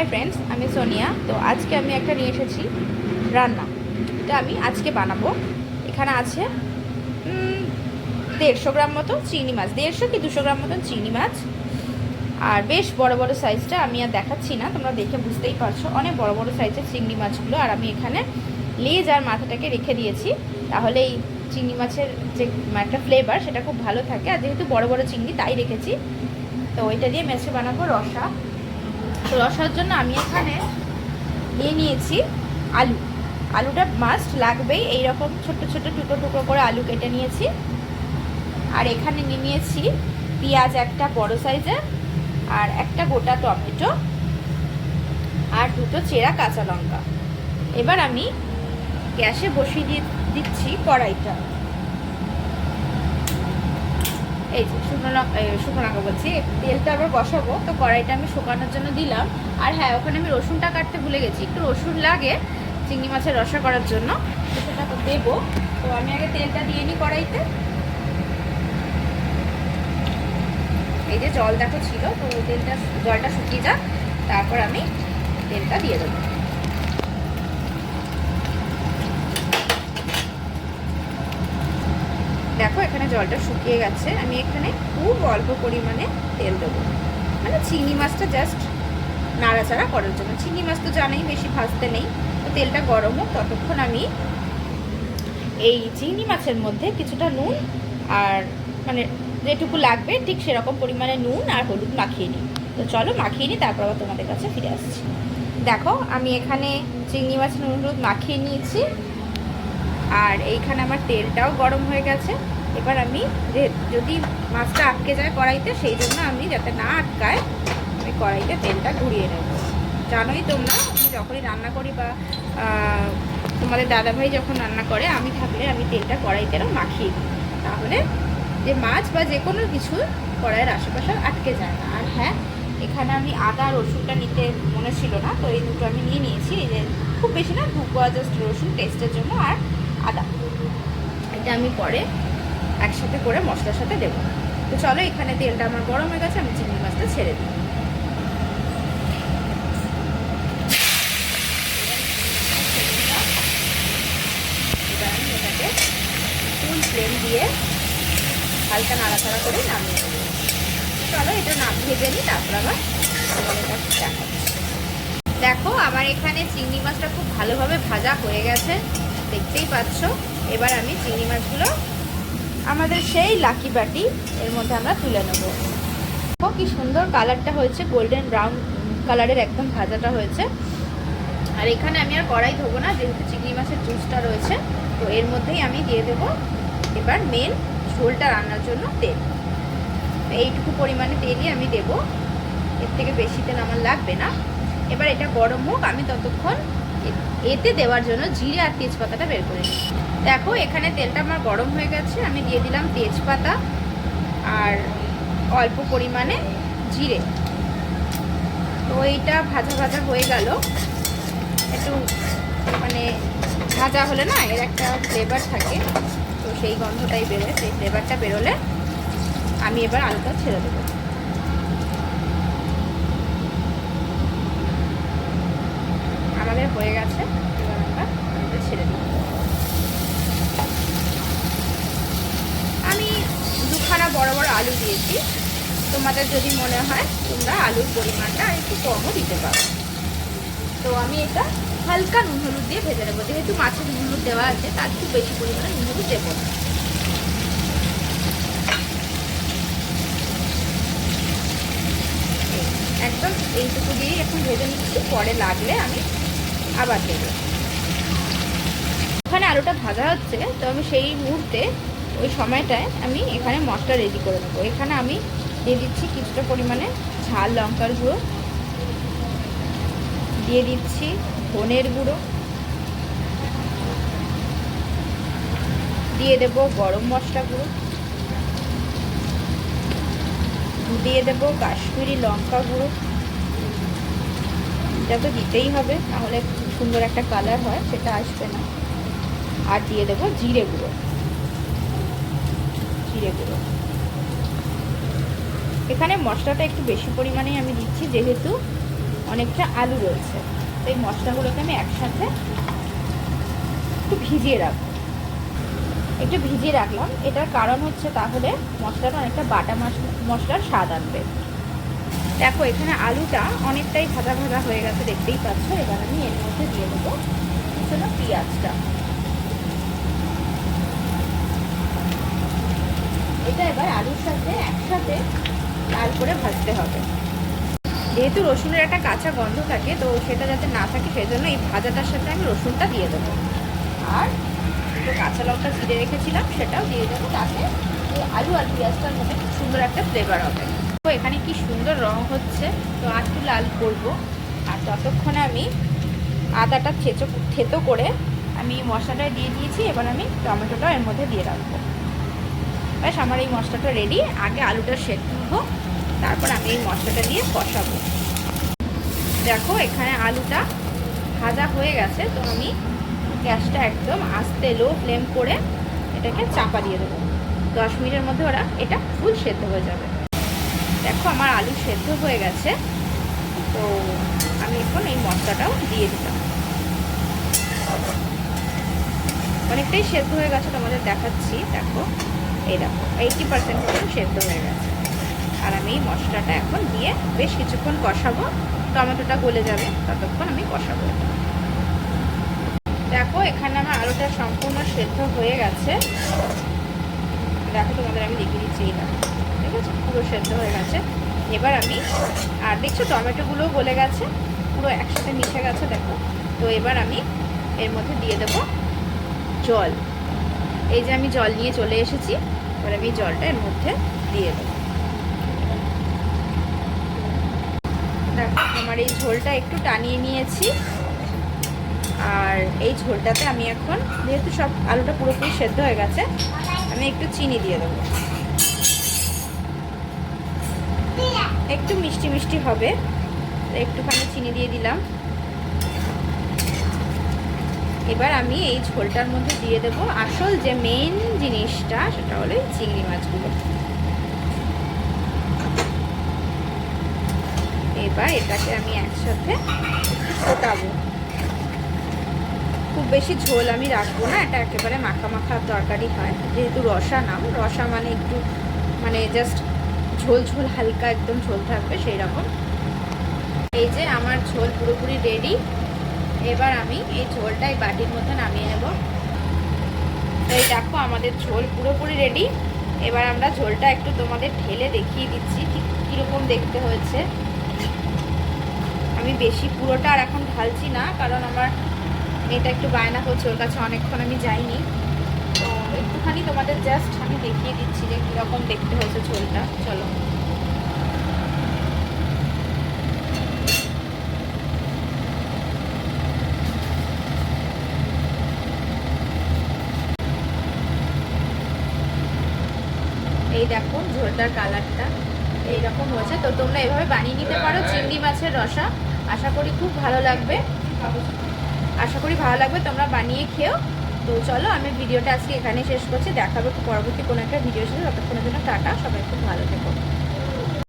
Hi friends আমি সোনিয়া। তো আজকে আমি একটা নিয়ে এসেছি রান্না। এটা আমি আজকে বানাবো। এখানে আছে দেড়শো গ্রাম মতো চিংড়ি মাছ। দেড়শো কি দুশো গ্রাম মতন চিংড়ি মাছ। আর বেশ বড় বড় সাইজটা আমি আর দেখাচ্ছি না, তোমরা দেখে বুঝতেই পারছ। অনেক বড় বড় সাইজের চিংড়ি মাছগুলো আর আমি এখানে লেজ আর মাথাটাকে রেখে দিয়েছি। তাহলে এই চিংড়ি মাছের যে একটা ফ্লেভার সেটা খুব ভালো থাকে। আর যেহেতু বড় বড় চিংড়ি, তাই রেখেছি। তো ওইটা দিয়ে মেসে বানাবো রসা। রসার জন্য আমি এখানে নিয়ে নিয়েছি আলু। আলুটা মাস্ট লাগবেই, এইরকম ছোট ছোট টুকরো টুকরো করে আলু কেটে নিয়েছি। আর এখানে নিয়ে নিয়েছি পেঁয়াজ একটা বড় সাইজের আর একটা গোটা টমেটো আর দুটো চেরা কাঁচা লঙ্কা। এবার আমি গ্যাসে বসিয়ে দিয়ে দিচ্ছি কড়াইটা। এই যে শুকনো লঙ্কা শুকনো লঙ্কা বলছি, তেলটা আবার বসাবো। তো কড়াইটা আমি শুকানোর জন্য দিলাম। আর হ্যাঁ ওখানে আমি রসুনটা কাটতে ভুলে গেছি। একটু রসুন লাগে চিংড়ি মাছের রসা করার জন্য। তো সেটা তো দেবো। তো আমি আগে তেলটা দিয়ে নিই কড়াইতে। এই যে জল দেখো ছিল, তো তেলটা, জলটা শুকিয়ে যাক। তারপর আমি তেলটা দিয়ে দেবো। দেখো, এখানে জলটা শুকিয়ে গেছে। আমি এখানে খুব অল্প পরিমাণে তেল দেবো। মানে চিংড়ি মাছটা জাস্ট নাড়াচাড়া করার জন্য। চিংড়ি মাছ তো জানেই, বেশি ভাজতে নেই। তো তেলটা গরম হোক, ততক্ষণ আমি এই চিংড়ি মাছের মধ্যে কিছুটা নুন আর মানে যেটুকু লাগবে, ঠিক সেরকম পরিমাণে নুন আর হলুদ মাখিয়ে নিই। তো চলো মাখিয়ে নিই, তারপর আবার তোমাদের কাছে ফিরে আসছি। দেখো, আমি এখানে চিংড়ি মাছ, নুন, হলুদ মাখিয়ে নিয়েছি। আর এইখানে আমার তেলটাও গরম হয়ে গেছে। এবার আমি যদি মাছটা আটকে যায় কড়াইতে, সেই জন্য আমি যাতে না আটকায়, আমি কড়াইতে তেলটা ঘুরিয়ে নেব। জানোই তোমরা, আমি যখনই রান্না করি বা তোমাদের দাদাভাই যখন রান্না করে, আমি থাকলে আমি তেলটা কড়াইতেও মাখিয়ে দিই। তাহলে যে মাছ বা যে কোনো কিছু কড়াইয়ের আশেপাশে আটকে যায় না। আর হ্যাঁ এখানে আমি আদা, রসুনটা নিতে মনে ছিল না, তো এই দুটো আমি নিয়ে নিয়েছি। এই যে খুব বেশি না, দু জাস্ট রসুন টেস্টের জন্য আর আদা। এটা আমি পরে একসাথে করে মশলার সাথে দেবো। তো চলো এখানে তেলটা আমার গরম হয়ে গেছে, আমি চিংড়ি মাছটা ছেড়ে দিই। এটাকে ফুল ফ্লেম দিয়ে হালকা নাড়াচাড়া করে নামিয়ে দেবো চলো এটা না ভেজে নিই, তারপর আবার দেখো, আমার এখানে চিংড়ি মাছটা খুব ভালোভাবে ভাজা হয়ে গেছে, দেখতেই পাচ্ছ। এবার আমি চিংড়ি মাছগুলো আমাদের সেই লাকি বাটি এর মধ্যে আমরা তুলে নেব। কি সুন্দর কালারটা হয়েছে গোল্ডেন ব্রাউন কালারের একদম ভাজাটা হয়েছে। আর এখানে আমি আর কড়াই ধোবো না, যেহেতু চিংড়ি মাছের জুসটা রয়েছে, তো এর মধ্যেই আমি দিয়ে দেব এবার মেন ঝোলটা রান্নার জন্য তেল। এইটুকু পরিমাণে তেলই আমি দেব। এর থেকে বেশি তেল আমার লাগবে না। এবার এটা গরম হোক, আমি ততক্ষণ এতে দেওয়ার জন্য জিরে আর তেজপাতাটা বের করে নিই দেখো, এখানে তেলটা আমার গরম হয়ে গেছে, আমি দিয়ে দিলাম তেজপাতা আর অল্প পরিমাণে জিরে। তো এইটা ভাজা ভাজা হয়ে গেল। একটু মানে ভাজা হলে না এর একটা ফ্লেভার থাকে, তো সেই গন্ধটাই বেরোয়, সেই ফ্লেভারটা বেরোলে আমি এবার আলুটা ছেড়ে দেবো। আমাদের হয়ে গেছে এবার আমরা আলুটা ছেড়ে দেবো আমি দুখানা বড় বড় আলু দিয়েছি। তোমাদের যদি মনে হয় তোমরা আলুর পরিমাণটা একটু কমও দিতে পারো। তো আমি এটা হালকা নুন হলুদ দিয়ে ভেজে নেব। যেহেতু মাছের নুন হলুদ দেওয়া আছে, তার খুব বেশি পরিমাণে নুন হলুদ দেবো না। একদম এইটুকু দিয়েই এখন ভেজে নিচ্ছি। পরে লাগলে আমি আবার দেবো। ওখানে আলুটা ভাজা হচ্ছে, তো আমি সেই মুহূর্তে ওই সময়টায় আমি এখানে মশলা রেডি করে নেব। এখানে আমি দিয়ে দিচ্ছি কিছুটা পরিমাণে ঝাল, লঙ্কার গুঁড়ো। দিয়ে দিচ্ছি ধনের গুঁড়ো। দিয়ে দেব গরম মশলা গুঁড়ো। দিয়ে দেব কাশ্মীরি লঙ্কা গুঁড়ো। এটা তো দিতেই হবে নাহলে সুন্দর একটা কালার হয়, সেটা আসবে না। আর দিয়ে দেব জিরে গুঁড়ো। জিরে গুঁড়ো। এখানে মশলাটা একটু বেশি পরিমাণে আমি দিচ্ছি, যেহেতু অনেকটা আলু রয়েছে। তো এই মশলাগুলোকে আমি একসাথে একটু ভিজিয়ে রাখব। একটু ভিজিয়ে রাখলাম। এটার কারণ হচ্ছে তাহলে মশলাটা অনেকটা বাটা মশলার স্বাদ আনবে দেখো, এখানে আলুটা অনেকটাই ভাজা ভাজা হয়ে গেছে, দেখতেই পাচ্ছ। এবার আমি এর মধ্যে দিয়ে দেবো পেঁয়াজটা। এটা এবার আলুর সাথে একসাথে লাল করে ভাজতে হবে। যেহেতু রসুনের একটা কাঁচা গন্ধ থাকে, তো সেটা যাতে না থাকে, সেজন্য এই ভাজাটার সাথে আমি রসুনটা দিয়ে দেবো। আর কাঁচা লঙ্কা জিরে রেখেছিলাম, সেটাও দিয়ে দেবো। তাতে আলু আর পেঁয়াজটার মধ্যে খুব সুন্দর একটা ফ্লেভার হবে। তো এখানে কি সুন্দর রং হচ্ছে, তো একটু লাল করব। আর ততক্ষণে আমি আদাটা থেচো থেতো করে আমি মশলাটা দিয়ে দিয়েছি। এবার আমি টমেটোটাও এর মধ্যে দিয়ে রাখব। ব্যাস, আমার এই মশলাটা রেডি আগে আলুটা সেদ্ধ হোক তারপর আমি এই মশলাটা দিয়ে কষাবো। দেখো, এখানে আলুটা ভাজা হয়ে গেছে, তো আমি গ্যাসটা একদম আস্তে লো ফ্লেম করে এটাকে চাপা দিয়ে দেবো। দশ মিনিটের মধ্যে ওরা এটা ফুল সেদ্ধ হয়ে যাবে। দেখো, আমার আলু সেদ্ধ হয়ে গেছে, তো আমি এখন এই মশলাটাও দিয়ে দিলাম। অনেকটাই সেদ্ধ হয়ে গেছে, তোমাদের দেখাচ্ছি। দেখো এই দেখো এইটি পার্সেন্ট মতন সেদ্ধ হয়ে গেছে। আর আমি এই মশলাটা এখন দিয়ে বেশ কিছুক্ষণ কষাবো। টমেটোটা গলে যাবে, ততক্ষণ আমি কষাবো। দেখো, এখানে আমার আলুটা সম্পূর্ণ সেদ্ধ হয়ে গেছে। দেখো, তোমাদের আমি দেখিয়ে দিচ্ছি এই ঠিক আছে, পুরো সেদ্ধ হয়ে গেছে। এবার আমি, আর দেখছ, টমেটোগুলো গলে গেছে, পুরো একসাথে মিশে গেছে, দেখো। তো এবার আমি এর মধ্যে দিয়ে দেবো জল। এই যে আমি জল নিয়ে চলে এসেছি। এবার আমি জলটা এর মধ্যে দিয়ে দেবো। দেখো, আমার এই ঝোলটা একটু টানিয়ে নিয়েছি। আর এই ঝোলটাতে আমি এখন, যেহেতু সব আলুটা পুরোপুরি সেদ্ধ হয়ে গেছে, আমি একটু চিনি দিয়ে দেবো। একটু মিষ্টি মিষ্টি হবে। একটুখানি চিনি দিয়ে দিলাম। এবার আমি এই ঝোলটার মধ্যে দিয়ে দেবো আসল যে মেন জিনিসটা, সেটা হলো চিংড়ি মাছগুলো। এবার এটাকে আমি একসাথে ফোটাবো। খুব বেশি ঝোল আমি রাখব না, এটা একেবারে মাখা মাখা তরকারি হয়। যেহেতু রসা নাম, রসা মানে একটু মানে জাস্ট ঝোল ঝোল, হালকা একদম ঝোল থাকবে সেই রকম এই যে আমার ঝোল পুরোপুরি রেডি এবার আমি এই ঝোলটা এই বাটির মধ্যে নামিয়ে নেব। এই দেখো আমাদের ঝোল পুরোপুরি রেডি এবার আমরা ঝোলটা একটু তোমাদের ঢেলে দেখিয়ে দিচ্ছি ঠিক কীরকম দেখতে হয়েছে। আমি বেশি পুরোটা আর এখন ঢালছি না, কারণ আমার মেয়েটা একটু বায়না করছে, ওর কাছে অনেকক্ষণ আমি যাইনি। তো একটুখানি তোমাদের জাস্ট আমি দেখিয়ে দিচ্ছি যে কীরকম দেখতে হয়েছে ঝোলটা। চলো এই ঝোলটার কালারটা এইরকম হয়েছে। তো তোমরা এভাবে বানিয়ে নিতে পারো। চিংড়ি মাছের রসা। আশা করি খুব ভালো লাগবে। আশা করি ভালো লাগবে। তোমরা বানিয়ে খেও। তো চলো, আমি ভিডিওটা আজকে এখানে শেষ করছি। দেখাবো পরবর্তী কোনো একটা ভিডিও ছিল ততক্ষণের জন্য টাটা। সবাই খুব ভালো থেকো।